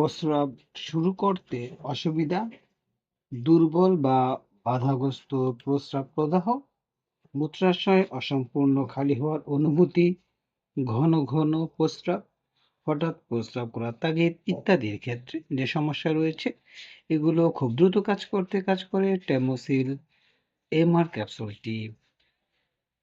প্রস্রাব শুরু করতে অসুবিধা, দুর্বল বা বাধাগ্রস্ত প্রস্রাব প্রদাহ, মূত্রাশয় অসম্পূর্ণ খালি হওয়ার অনুভূতি, ঘন ঘন প্রস্রাব, হঠাৎ প্রস্রাব করার তাগিদ ইত্যাদির ক্ষেত্রে যে সমস্যা রয়েছে এগুলো খুব দ্রুত কাজ করতে কাজ করে টেমোসিল এমআর ক্যাপসুলটি।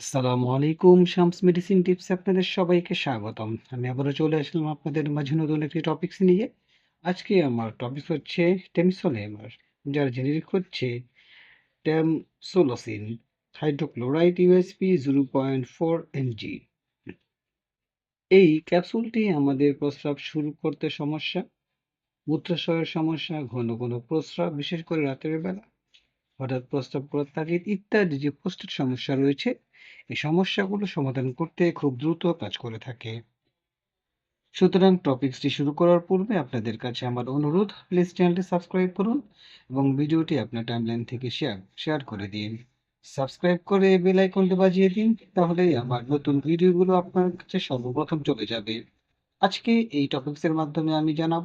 আসসালামু আলাইকুম শামস মেডিসিন টিপস আপনাদের সবাইকে স্বাগতম। আমি আবারও চলে আসলাম আপনাদের মাঝে নতুন একটি টপিকস নিয়ে। আজকে আমার টপিক হচ্ছে টেমিসল এমআর যার জেনেরিক হচ্ছে tamsulosin hydrochloride USP zero point four mg এই ক্যাপসুলটি আমাদের প্রস্রাব শুরু করতে সমস্যা, মূত্রাশয়ের সমস্যা, ঘন ঘন প্রস্রাব, বিশেষ করে রাতের বেলা। হঠাৎ প্রস্রাব করার তাগিদ ইত্যাদি যে পোস্টের সমস্যা রয়েছে, এই সমস্যাগুলো সমাধান করতে খুব দ্রুত কাজ করে থাকে। সুতরাং টপিকসটি শুরু করার পূর্বে আপনাদের কাছে আমার অনুরোধ প্লিজ চ্যানেলটি সাবস্ক্রাইব করুন এবং ভিডিওটি আপনার টাইমলাইন থেকে শেয়ার শেয়ার করে দিন। সাবস্ক্রাইব করে বেল আইকনটি বাজিয়ে দিন, তাহলেই আমার নতুন ভিডিওগুলো আপনার কাছে সর্বপ্রথম চলে যাবে। আজকে এই টপিকসের মাধ্যমে আমি জানাব,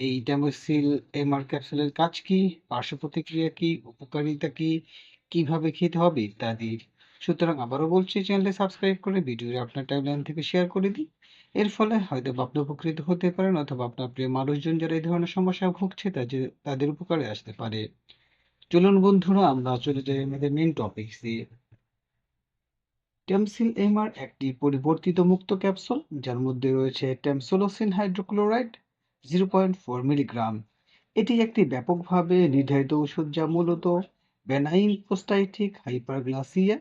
এই ড্যামোসিল এমআর ক্যাপসুলের কাজ কি, পার্শ্ব প্রতিক্রিয়া কি, উপকারিতা কি, কীভাবে খেতে হবে ইত্যাদি। সুতরাং আবারও বলছি, চ্যানেলটি সাবস্ক্রাইব করে ভিডিওটি আপনার টাইমলাইন থেকে শেয়ার করে দিন। এর ফলে হয়তো আপনি উপকৃত হতে পারেন অথবা আপনার প্রিয় মানুষজন যারা এই ধরনের সমস্যা ভুগছে তাদের তাদের উপকারে আসতে পারে। চলুন বন্ধুরা, আমরা চলে যাই আমাদের মেন টপিকসে টেমসিল এমআর একটি পরিবর্তিত মুক্ত ক্যাপসুল যার মধ্যে রয়েছে tamsulosin hydrochloride zero point four milligram এটি একটি ব্যাপকভাবে নির্ধারিত ওষুধ যা মূলত বেনাইন প্রোস্টাইটিক হাইপারগ্লাসিয়া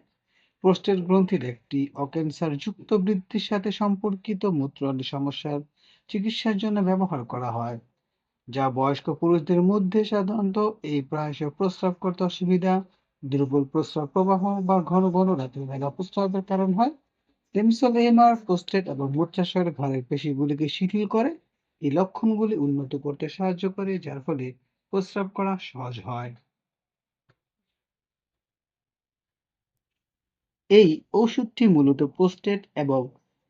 প্রোস্টেট গ্রন্থির একটি অক্যান্সারযুক্ত বৃদ্ধির সাথে সম্পর্কিত মূত্রনালী সমস্যার চিকিৎসার জন্য ব্যবহার করা হয়, যা বয়স্ক পুরুষদের মধ্যে সাধারণত এই প্রায়শ প্রস্রাব করতে অসুবিধা, দুর্বল প্রস্রাব প্রবাহ বা ঘন ঘন রাতের বেলা প্রস্রাবের কারণ হয়। টেমসল এমআর, প্রোস্টেট এবং মূত্রাশয়ের ঘরের পেশিগুলিকে শিথিল করে, এই লক্ষণগুলি উন্নত করতে সাহায্য করে, যার ফলে প্রস্রাব করা সহজ হয়। এই ওষুধটি মূলত প্রোস্টেট এবং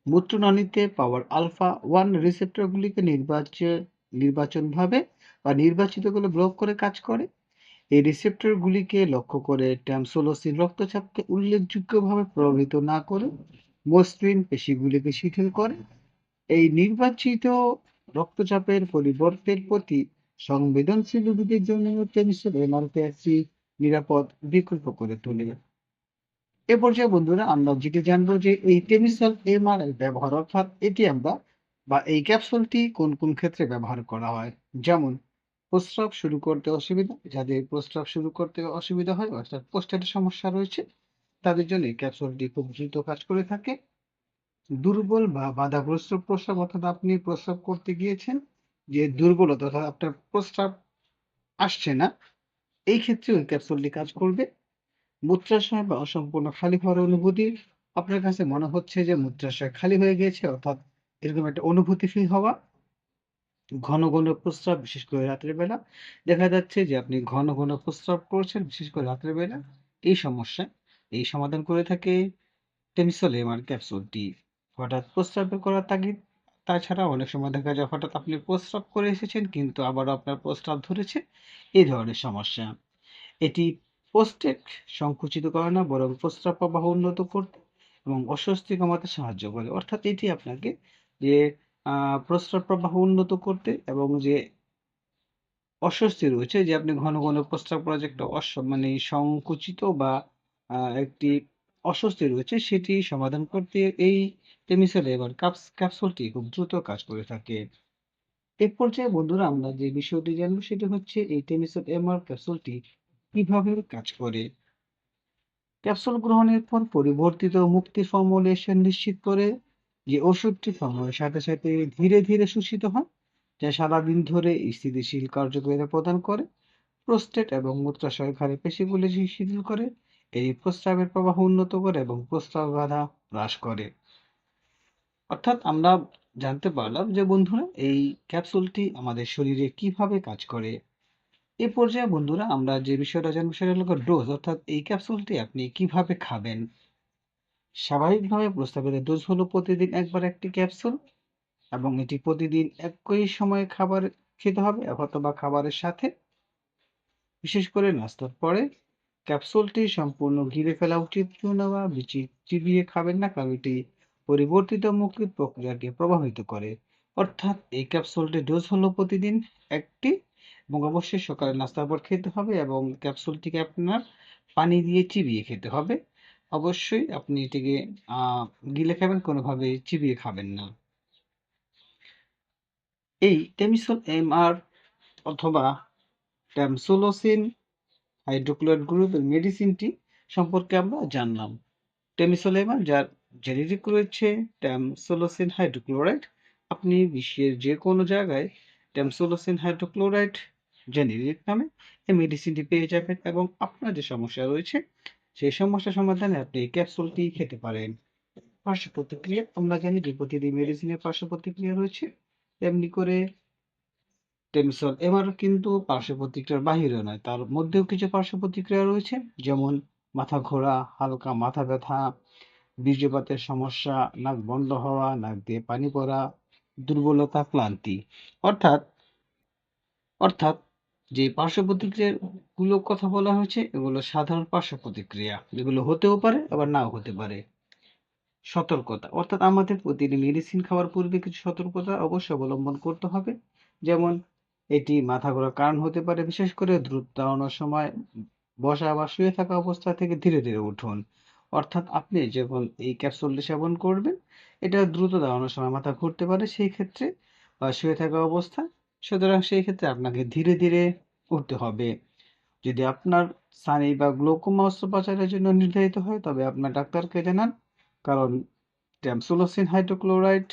মূত্রনালীতে পাওয়ার আলফা ওয়ান রিসেপ্টরগুলিকে নির্বাচন নির্বাচনভাবে বা নির্বাচিত করে ব্লক করে কাজ করে। এই রিসেপ্টরগুলিকে লক্ষ্য করে ট্যামসোলোসিন রক্তচাপকে উল্লেখযোগ্যভাবে প্রভাবিত না করে মসৃণ পেশিগুলিকে শিথিল করে। এই নির্বাচিত রক্তচাপের পরিবর্তের প্রতি সংবেদনশীল রোগীদের জন্য টেনসিল এমআরপি একটি নিরাপদ বিকল্প করে তোলে। এ পর্যায়ে বন্ধুরা আমরা যেটি জানব যে এই টেমিসল এমআর এর ব্যবহার অর্থাৎ এটি আমরা বা এই ক্যাপসুলটি কোন কোন ক্ষেত্রে ব্যবহার করা হয়? যেমন প্রস্রাব শুরু করতে অসুবিধা, যাদের প্রস্রাব শুরু করতে অসুবিধা হয় অর্থাৎ প্রস্টেটের সমস্যা রয়েছে, তাদের জন্য এই ক্যাপসুলটি খুব দ্রুত কাজ করে থাকে। দুর্বল বা বাধাগ্রস্ত প্রস্রাব অর্থাৎ আপনি প্রস্রাব করতে গিয়েছেন, যে দুর্বলতা অর্থাৎ আপনার প্রস্রাব আসছে না, এই ক্ষেত্রে ওই ক্যাপসুলটি কাজ করবে। মূত্রাশয় বা অসম্পূর্ণ খালি হওয়ার অনুভূতি, আপনার কাছে মনে হচ্ছে যে মূত্রাশয় খালি হয়ে গিয়েছে, অর্থাৎ এরকম একটা অনুভূতি ফিল হওয়া? ঘন ঘন প্রস্রাব, বিশেষ করে রাতের বেলা। দেখা যাচ্ছে যে আপনি ঘন ঘন প্রস্রাব করছেন, বিশেষ করে রাতের বেলা। এই সমস্যা, এই সমাধান করে থাকে টেমিসল এমআর ক্যাপসুলটি হঠাৎ প্রস্রাব করার তাগিদ, তাছাড়া অনেক সময় দেখা যায় হঠাৎ আপনি প্রস্রাব করে এসেছেন, কিন্তু আবারও আপনার প্রস্রাব ধরেছে। এই ধরনের সমস্যা। এটি প্রোস্টেট সংকুচিত করে না, বরং প্রস্রাব প্রবাহ উন্নত করতে এবং অস্বস্তি কমাতে সাহায্য করে। অর্থাৎ এটি আপনাকে যে প্রস্রাব প্রবাহ উন্নত করতে এবং যে অস্বস্তি রয়েছে, যে আপনি ঘন ঘন প্রস্রাব করা যে একটা অস মানে সংকুচিত বা একটি অস্বস্তি রয়েছে, সেটি সমাধান করতে এই টেমিসল এবার কাপস ক্যাপসুলটি খুব দ্রুত কাজ করে থাকে। এ পর্যায়ে বন্ধুরা আমরা যে বিষয়টি জানব, সেটি হচ্ছে এই টেমিসল এমআর ক্যাপসুলটি কীভাবে কাজ করে? ক্যাপসুল গ্রহণের পর পরিবর্তিত মুক্তি ফর্মুলেশন নিশ্চিত করে যে ওষুধটি সময়ের সাথে সাথে ধীরে ধীরে শোষিত হয়, যা সারাদিন ধরে স্থিতিশীল কার্যকারিতা প্রদান করে। প্রোস্টেট এবং মূত্রাশয় ঘাড়ে পেশিগুলি শিথিল করে, এই প্রস্রাবের প্রবাহ উন্নত করে এবং প্রস্রাব বাধা হ্রাস করে। অর্থাৎ আমরা জানতে পারলাম যে বন্ধুরা, এই ক্যাপসুলটি আমাদের শরীরে কীভাবে কাজ করে? এ পর্যায়ে বন্ধুরা আমরা যে বিষয়টা জানব সেটা হলো ডোজ অর্থাৎ এই ক্যাপসুলটি আপনি কীভাবে খাবেন? স্বাভাবিকভাবে প্রস্তাবিত ডোজ হলো প্রতিদিন একবার একটি ক্যাপসুল এবং এটি প্রতিদিন একই সময়ে খাবার খেতে হবে অথবা খাবারের সাথে। বিশেষ করে নাস্তার পরে ক্যাপসুলটি সম্পূর্ণ ঘিরে ফেলা উচিত বা বিচি চিবিয়ে খাবেন না কারণ এটি পরিবর্তিত মুক্তির প্রক্রিয়াকে প্রভাবিত করে। অর্থাৎ এই ক্যাপসুলটি ডোজ হলো প্রতিদিন একটি এবং অবশ্যই সকালে নাস্তার পর খেতে হবে এবং ক্যাপসুলটিকে আপনার পানি দিয়ে চিবিয়ে খেতে হবে। অবশ্যই আপনি এটিকে গিলে খাবেন, কোনোভাবে চিবিয়ে খাবেন না। এই টেমিসল এম আর অথবা ট্যামসোলোসিন, হাইড্রোক্লোরাইড গ্রুপের মেডিসিনটি সম্পর্কে আমরা জানলাম। টেমিসল এম আর যার জেনেরিক রয়েছে, ট্যামসোলোসিন হাইড্রোক্লোরাইড, আপনি বিশ্বের যে কোনো জায়গায় ট্যামসোলোসিন হাইড্রোক্লোরাইড জেনেরিক নামে এই মেডিসিনটি পেয়ে যাবেন এবং আপনার যে সমস্যা রয়েছে, সেই সমস্যা সমাধানে আপনি এই ক্যাপসুলটি খেতে পারেন। পার্শ্ব প্রতিক্রিয়া, আমরা জানি যে প্রতিটি মেডিসিনের পার্শ্ব প্রতিক্রিয়া রয়েছে। তেমনি করে টেমিসল এবার কিন্তু পার্শ্ব প্রতিক্রিয়ার বাহিরে নয়, তার মধ্যেও কিছু পার্শ্ব প্রতিক্রিয়া রয়েছে। যেমন মাথা ঘোরা, হালকা মাথা ব্যথা, বীর্যপাতের সমস্যা, নাক বন্ধ হওয়া, নাক দিয়ে পানি পড়া, দুর্বলতা, ক্লান্তি। অর্থাৎ অর্থাৎ যে পার্শ্ব প্রতিক্রিয়ারগুলো কথা বলা হয়েছে, এগুলো সাধারণ পার্শ্ব প্রতিক্রিয়া যেগুলো হতেও পারে, আবার নাও হতে পারে। সতর্কতা, অর্থাৎ আমাদের প্রতিটি মেডিসিন খাওয়ার পূর্বে কিছু সতর্কতা অবশ্যই অবলম্বন করতে হবে। যেমন, এটি মাথা ঘোরার কারণ হতে পারে, বিশেষ করে দ্রুত দাঁড়ানোর সময়, বসা বা শুয়ে থাকা অবস্থা থেকে ধীরে ধীরে উঠুন। অর্থাৎ আপনি যখন এই ক্যাপসুলটি সেবন করবেন, এটা দ্রুত দাঁড়ানোর সময় মাথা ঘুরতে পারে সেই ক্ষেত্রে, বা শুয়ে থাকা অবস্থা। সুতরাং সেই ক্ষেত্রে আপনাকে ধীরে ধীরে উঠতে হবে। যদি আপনার সানি বা গ্লোকোমা অস্ত্রোপচারের জন্য নির্ধারিত হয়, তবে আপনার ডাক্তারকে জানান। কারণ tamsulosin hydrochloride,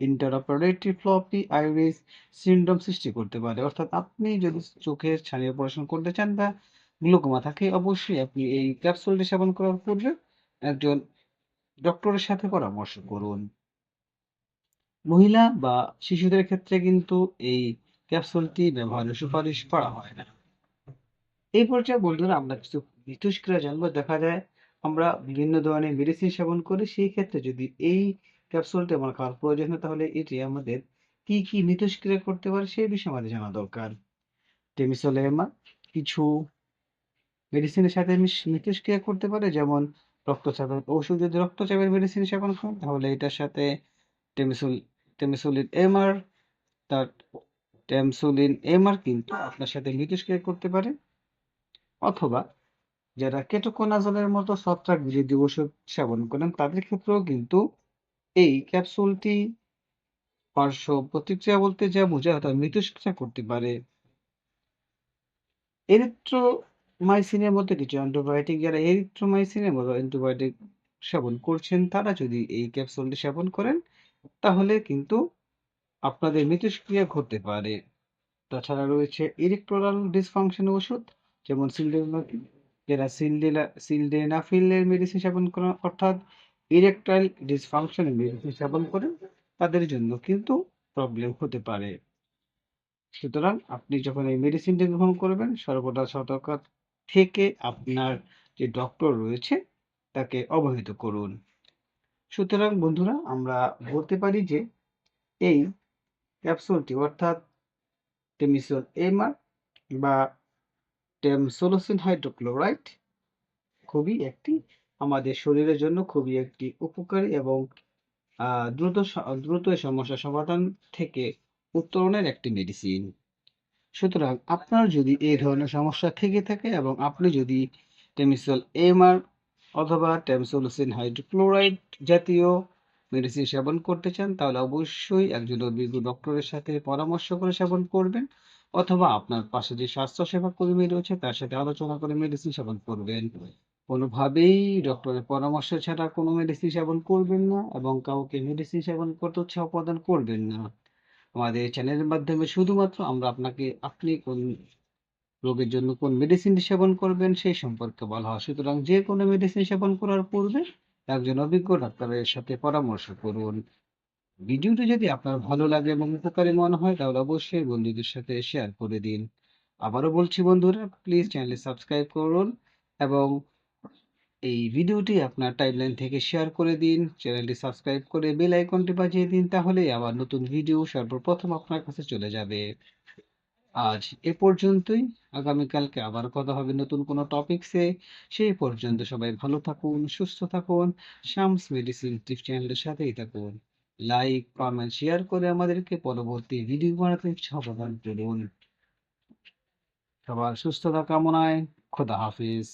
intraoperative floppy, iris syndrome সৃষ্টি করতে পারে। অর্থাৎ আপনি যদি চোখের ছানি অপারেশন করতে চান বা গ্লুকোমা থাকে, অবশ্যই আপনি এই ক্যাপসুলটি সেবন করার পূর্বে একজন ডক্টরের সাথে পরামর্শ করুন। মহিলা বা শিশুদের ক্ষেত্রে কিন্তু এই ক্যাপসুলটি ব্যবহারের সুপারিশ করা হয় না। এই পর্যায়ে বন্ধুরা আমরা কিছু মিথস্ক্রিয়া জানব, দেখা যায় আমরা বিভিন্ন ধরনের মেডিসিন সেবন করি, সেই ক্ষেত্রে যদি এই ক্যাপসুলটি আমার খাওয়ার প্রয়োজন হয়, তাহলে এটি আমাদের কি কি মিথস্ক্রিয়া করতে পারে সেই বিষয়ে আমাদের জানা দরকার। টেমিসোলেমা, কিছু মেডিসিনের সাথে মিথস্ক্রিয়া করতে পারে, যেমন রক্তচাপের ওষুধ, যদি রক্তচাপের মেডিসিন সেবন করেন, তাহলে এটার সাথে টেমিসুল টেমিসুলিন এমআর তার টেমসুলিন এমআর কিন্তু আপনার সাথে মিথস্ক্রিয়া করতে পারে। অথবা যারা কেটোকোনাজলের মতো ছত্রাক বিরোধী ওষুধ সেবন করেন, তাদের ক্ষেত্রেও কিন্তু এই ক্যাপসুলটি পার্শ্ব প্রতিক্রিয়া বলতে যা বোঝায় অর্থাৎ মিথস্ক্রিয়া করতে পারে। এরিথ্রোমাইসিনের মতো কিছু অ্যান্টিবায়োটিক, যারা এরিথ্রোমাইসিনের মতো অ্যান্টিবায়োটিক সেবন করছেন, তারা যদি এই ক্যাপসুলটি সেবন করেন, তাহলে কিন্তু আপনাদের মিথস্ক্রিয়া ঘটতে পারে। তাছাড়া রয়েছে ইলেকট্রাল ডিসফাংশন ওষুধ, যেমন যারা সিলডেনা সিলডেনাফিলের মেডিসিন সেবন করেন অর্থাৎ ইরেকটাইল ডিসফাংশনের মেডিসিন সেবন করেন তাদের জন্য কিন্তু প্রবলেম হতে পারে। সুতরাং আপনি যখন এই মেডিসিনটি গ্রহণ করবেন, সর্বদা সতর্ক থেকে আপনার যে ডক্টর রয়েছে, তাকে অবহিত করুন। সুতরাং বন্ধুরা, আমরা বলতে পারি যে এই ক্যাপসুলটি, অর্থাৎ টেমিসল এমআর বা টেমসোলোসিন হাইড্রোক্লোরাইড খুবই একটি আমাদের শরীরের জন্য খুবই একটি উপকারী এবং দ্রুত দ্রুত সমস্যা সমাধান থেকে উত্তরণের একটি মেডিসিন সুতরাং আপনার যদি এই ধরনের সমস্যা থেকে থাকে এবং আপনি যদি টেমিসল এমআর অথবা টেমসোলোসিন হাইড্রোক্লোরাইড জাতীয় মেডিসিন সেবন করতে চান, তাহলে অবশ্যই একজন অভিজ্ঞ ডক্টরের সাথে পরামর্শ করে সেবন করবেন অথবা আপনার পাশে যে স্বাস্থ্য সেবা কর্মী রয়েছে তার সাথে আলোচনা করে মেডিসিন সেবন করবেন। কোনোভাবেই ডক্টরের পরামর্শ ছাড়া কোনো মেডিসিন সেবন করবেন না এবং কাউকে মেডিসিন সেবন করতে উৎসাহ প্রদান করবেন না। আমাদের চ্যানেলের মাধ্যমে শুধুমাত্র আমরা আপনাকে, আপনি কোন রোগের জন্য কোন মেডিসিন সেবন করবেন সেই সম্পর্কে বলা হয়। সুতরাং যে কোনো মেডিসিন সেবন করার পূর্বে একজন অভিজ্ঞ ডাক্তারের সাথে পরামর্শ করুন। ভিডিওটি যদি আপনার ভালো লাগে এবং উপকারী মনে হয়, তাহলে অবশ্যই বন্ধুদের সাথে শেয়ার করে দিন। আবারও বলছি বন্ধুরা প্লিজ চ্যানেলটি সাবস্ক্রাইব করুন এবং এই ভিডিওটি আপনার টাইমলাইন থেকে শেয়ার করে দিন। চ্যানেলটি সাবস্ক্রাইব করে বেল আইকনটি বাজিয়ে দিন, তাহলেই আবার নতুন ভিডিও সর্বপ্রথম আপনার কাছে চলে যাবে। আজ এ পর্যন্তই। আগামীকালকে আবার কথা হবে নতুন কোনো টপিকসে। সেই পর্যন্ত সবাই ভালো থাকুন, সুস্থ থাকুন। শামস মেডিসিন চ্যানেলের সাথেই থাকুন। লাইক, কমেন্ট, শেয়ার করে আমাদেরকে পরবর্তী ভিডিও বানাতে সমাধান করুন। সবার সুস্থতা কামনায় খোদা হাফিজ।